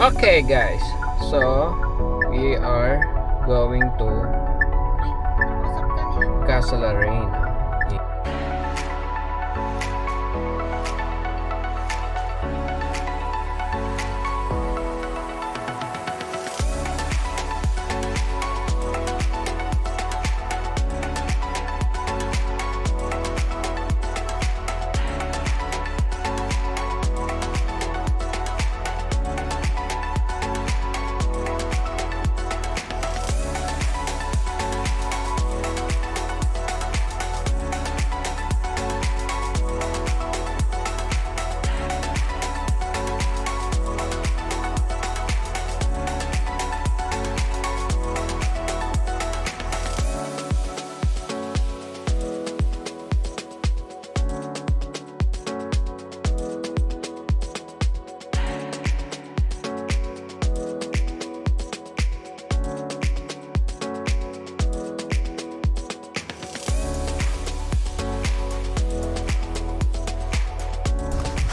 Okay guys, so we are going to Casa La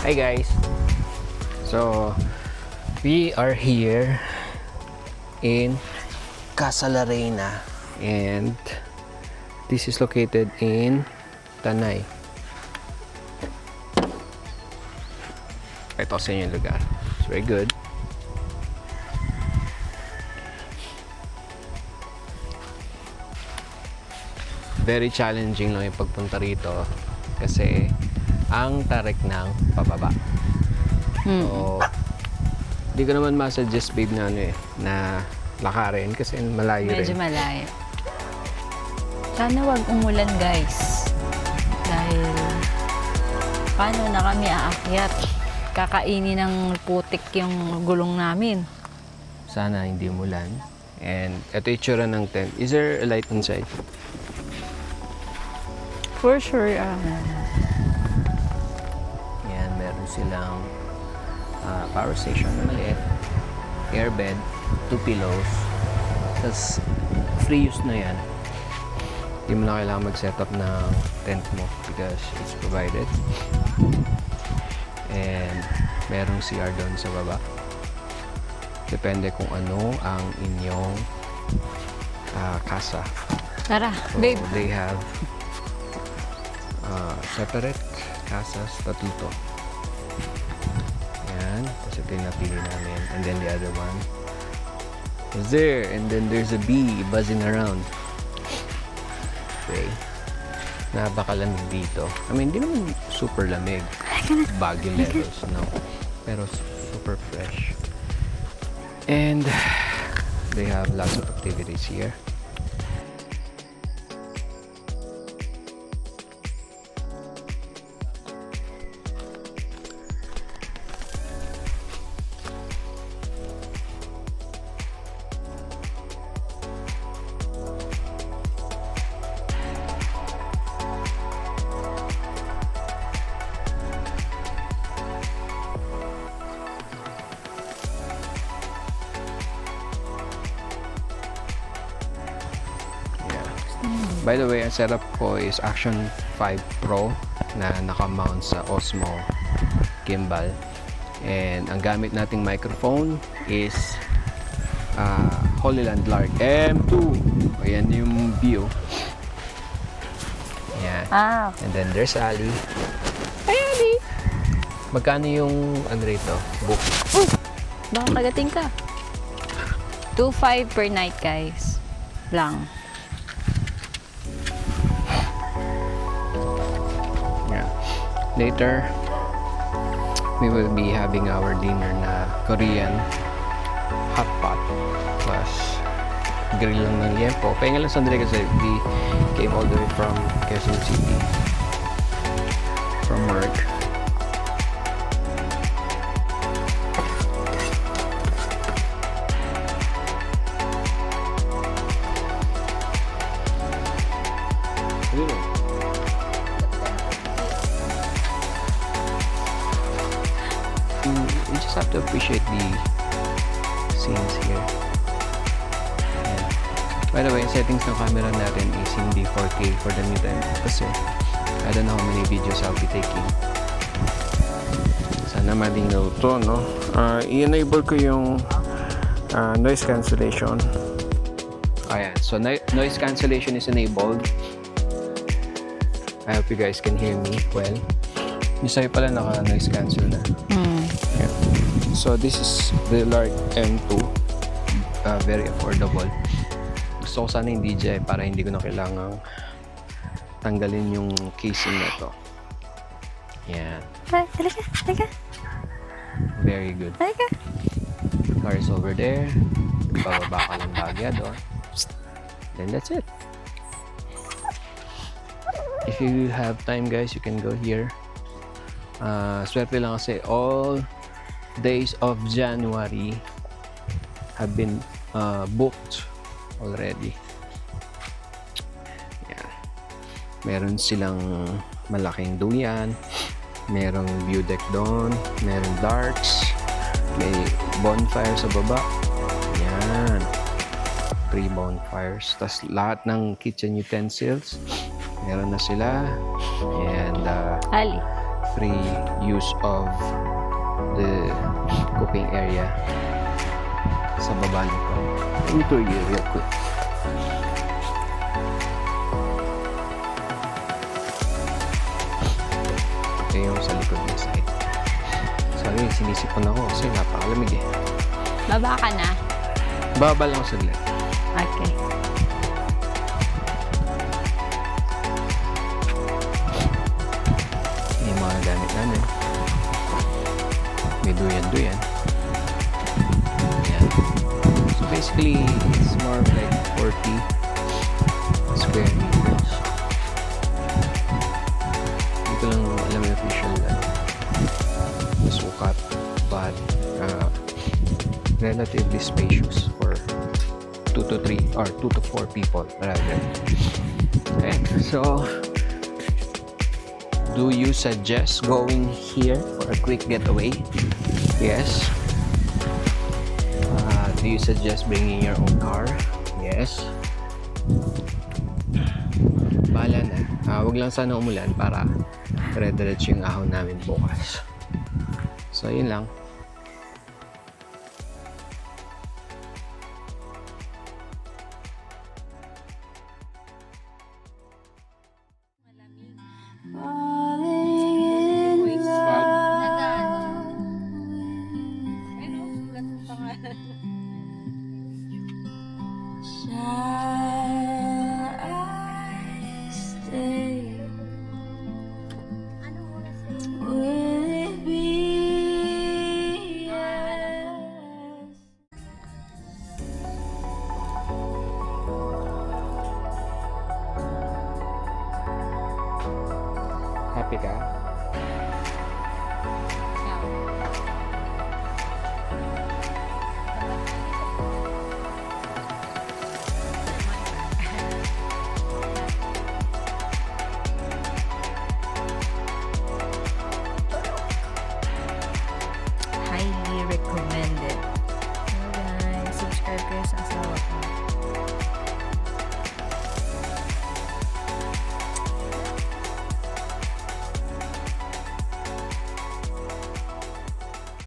Hi guys. So we are here in Casa La Reina and this is located in Tanay. Ito sa inyo yung lugar. It's very good. Very challenging lang yung pagpunta rito kasi ang tarik ng pababa. So, di ko naman masuggest babe na ano eh, na lakarin kasi malayo Medyo rin. malayo. Sana wag umulan guys. Dahil paano na kami aakyat? Kakainin ng putik yung gulong namin. Sana hindi umulan. And ito yung itsura ng tent. Is there a light inside? For sure. ah. Meron silang ah, power station na maliit, airbed, two pillows, tapos free use na yan. Hindi mo na kailangan mag-set up ng tent mo because it's provided. And merong CR doon sa baba. Depende kung ano ang inyong ah, casa. Tara, So, babe. they have uh, separate casas, tatlo to. Ito yung napili namin. And then the other one is there. And then there's a bee buzzing around. Okay. Napakalamig dito. I mean, hindi naman super lamig. Baguio levels, no? Pero super fresh. And they have lots of activities here. By the way, ang setup ko is Action 5 Pro na naka-mount sa Osmo gimbal. And ang gamit nating microphone is uh, Holyland Lark M2. Ayan yung view. Ayan. Ah, And then there's Ali. Hi, Ali. Magkano yung ano rito? Book. Baka kagating ka. 2.5 per night, guys. Lang. Later, we will be having our dinner na Korean hot pot plus grill ng liempo. Pahinga lang sandali kasi we came all the way from Quezon City from work. To appreciate the scenes here. Ayan. By the way, yung settings ng camera natin is hindi 4K for the meantime kasi I don't know how many videos I'll be taking. Sana malinaw to, no? uh, i-enable ko yung uh, noise cancellation. Ayan. So, no- noise cancellation is enabled. I hope you guys can hear me well. Yung sa'yo pala naka-noise cancel na. Hmm. Yeah. So, this is the Lark M2. Uh, very affordable. Gusto ko sana yung DJI para hindi ko na kailangang tanggalin yung casing na to. Yan. Ay, halika, halika, Very good. halika. Car is over there. Bababa ka ng bagya doon. Then that's it. If you have time guys, you can go here. Uh, swerte lang kasi all days of January have been uh, booked already. Yan. Meron silang malaking duyan. Merong view deck doon. Merong darks. May bonfire sa baba. Yan. Three bonfires. Tapos lahat ng kitchen utensils. Meron na sila. And uh, Ali. free use of the cooking area sa baba nito. Let me tour you real quick. Ito yung sa likod ng side. Sorry, sinisipon ako kasi napakalamig eh. Baba ka na. Baba lang saglit. Okay. Yung mga gamit namin. May duyan-duyan. Basically, it's more of like 40 square meters. Hindi ko lang alam yung official ano, sukat. But, uh, relatively spacious for 2 to 3 or 2 to 4 people rather. Okay, so do you suggest going here for a quick getaway? Yes. Do you suggest bringing your own car? Yes. Bahala na. Ah, wag lang sana umulan para dire-diretso yung ahon namin bukas. So, yun lang. Ooh.